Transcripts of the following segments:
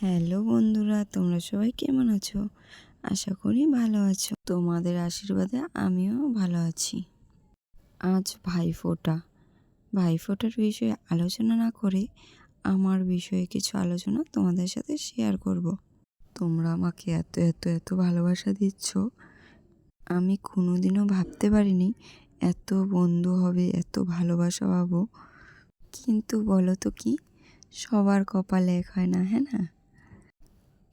Hello বন্ধুরা, তোমরা সবাই কেমন আছো? আশা করি ভালো আছো। তোমাদের আশীর্বাদে আমিও ভালো আছি। আজ ভাইফোঁটা। ভাইফোঁটার বিষয়ে আলোচনা না করে আমার বিষয়ে কিছু আলোচনা তোমাদের সাথে শেয়ার করব। তোমরা আমাকে এত এত এত ভালোবাসা দিচ্ছ। আমি কোনোদিনও ভাবতে পারিনি এত বন্ধু হবে, এত ভালোবাসা পাবো। কিন্তু বলো তো কি? সবার কপালে এক হয় না হ্যাঁ না?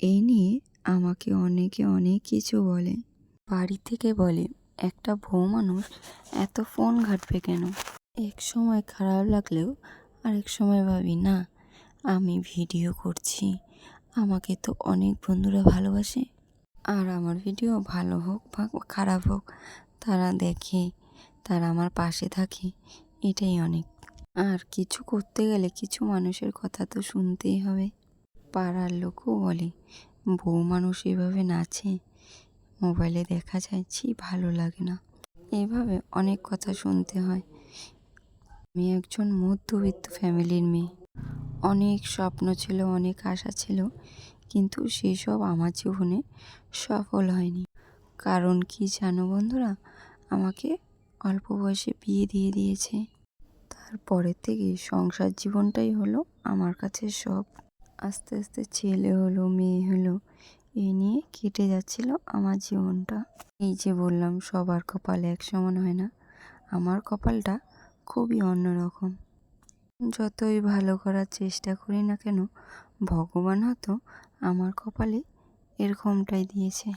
এই নিয়ে আমাকে অনেকে অনেক কিছু বলে। বাড়ি থেকে বলে, একটা বউ মানুষ এত ফোন ঘাটবে কেন? এক সময় খারাপ লাগলেও আরেক সময় ভাবি, না, আমি ভিডিও করছি। আমাকে তো অনেক বন্ধুরা ভালোবাসে। আর আমার ভিডিও ভালো হোক বা খারাপ হোক, তারা দেখে, তারা আমার পাশে থাকে। এটাই অনেক। আর কিছু করতে গেলে কিছু মানুষের কথা তো শুনতেই হবে। পাড়ার লোকও বলে, বউ মানুষ এভাবে নাচে? মোবাইলে দেখা যায়, ছি, ভালো লাগে না। এভাবে অনেক কথা শুনতে হয়। আমি একজন মধ্যবিত্ত ফ্যামিলির মেয়ে। অনেক স্বপ্ন ছিল, অনেক আশা ছিল, কিন্তু সেসব আমার জীবনে সফল হয়নি। কারণ কি জানো বন্ধুরা? আমাকে অল্প বয়সে বিয়ে দিয়ে দিয়েছে। তারপরের থেকে সংসার জীবনটাই হলো আমার কাছে সব আস্তে আস্তে ছেলে হলো, মেয়ে হলো এই নিয়ে কেটে যাচ্ছিল আমার জীবনটা। এই যে বললাম, সবার কপাল এক সমান হয় না। আমার কপালটা খুবই অন্যরকম যতই ভালো করার চেষ্টা করি না কেন, ভগবান হয়তো আমার কপালে এরকমটাই দিয়েছে।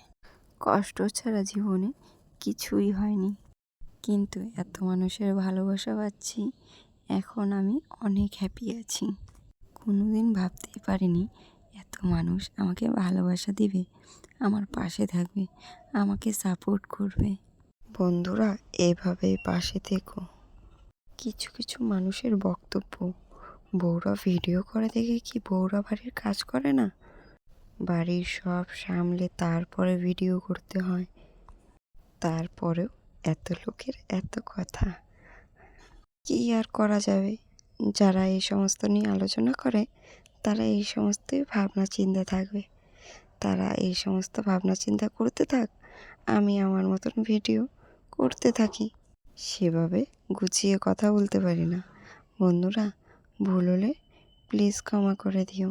কষ্ট ছাড়া জীবনে কিছুই হয়নি। কিন্তু এত মানুষের ভালোবাসা পাচ্ছি, এখন আমি অনেক হ্যাপি আছি। কোনোদিন ভাবতেই পারিনি, এত মানুষ আমাকে ভালোবাসা দিবে, আমার পাশে থাকবে, আমাকে সাপোর্ট করবে। বন্ধুরা এভাবে পাশে থেকো। কিছু কিছু মানুষের বক্তব্য, বউরা ভিডিও করে দেখে কি বউরা বাড়ির কাজ করে না? বাড়ির সব সামলে তারপরে ভিডিও করতে হয়। তারপরেও এত লোকের এত কথা। কি আর করা যাবে? যারা এই সমস্ত নিয়ে আলোচনা করে, তারা এই সমস্তই ভাবনা চিন্তা থাকবে। তারা এই সমস্ত ভাবনা চিন্তা করতে থাক, আমি আমার মতন ভিডিও করতে থাকি। সেভাবে গুছিয়ে কথা বলতে পারি না। বন্ধুরা, ভুল হলে প্লিজ ক্ষমা করে দিও।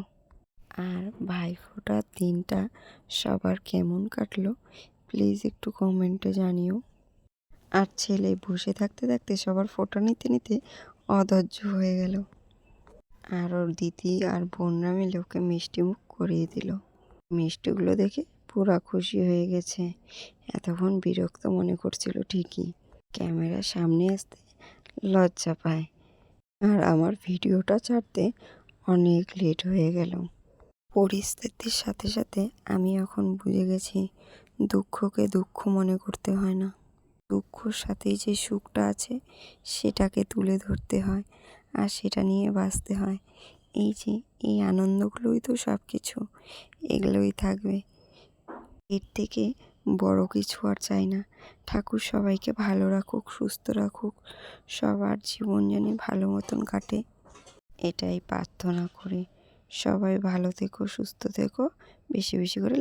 আর ভাইফোঁটার দিনটা সবার কেমন কাটলো প্লিজ একটু কমেন্টে জানিও। আর ছেলে বসে থাকতে থাকতে সবার ফটো নিতে নিতে অধৈর্য হয়ে গেল। আর ওর দিদি আর বোনরা মিলে ওকে মিষ্টি মুখ করিয়ে দিল। মিষ্টিগুলো দেখে পুরা খুশি হয়ে গেছে। এতক্ষণ বিরক্ত মনে করছিল ঠিকই। ক্যামেরার সামনে আসতে লজ্জা পায়। আর আমার ভিডিওটা ছাড়তে অনেক লেট হয়ে গেল। পরিস্থিতির সাথে সাথে আমি এখন বুঝে গেছি, দুঃখকে দুঃখ মনে করতে হয় না। দুঃখর সাথে যে সুখটা আছে, সেটাকে তুলে ধরতে হয় আর সেটা নিয়ে বাঁচতে হয়। এই যে, এই আনন্দগুলোই তো সব কিছু এগুলোই থাকবে। এর থেকে বড় কিছু আর চাই না। ঠাকুর সবাইকে ভালো রাখুক, সুস্থ রাখুক, সবার জীবন জানি ভালো মতন কাটে। এটাই প্রার্থনা করি। সবাই ভালো থেকো, সুস্থ থেকো, বেশি বেশি করে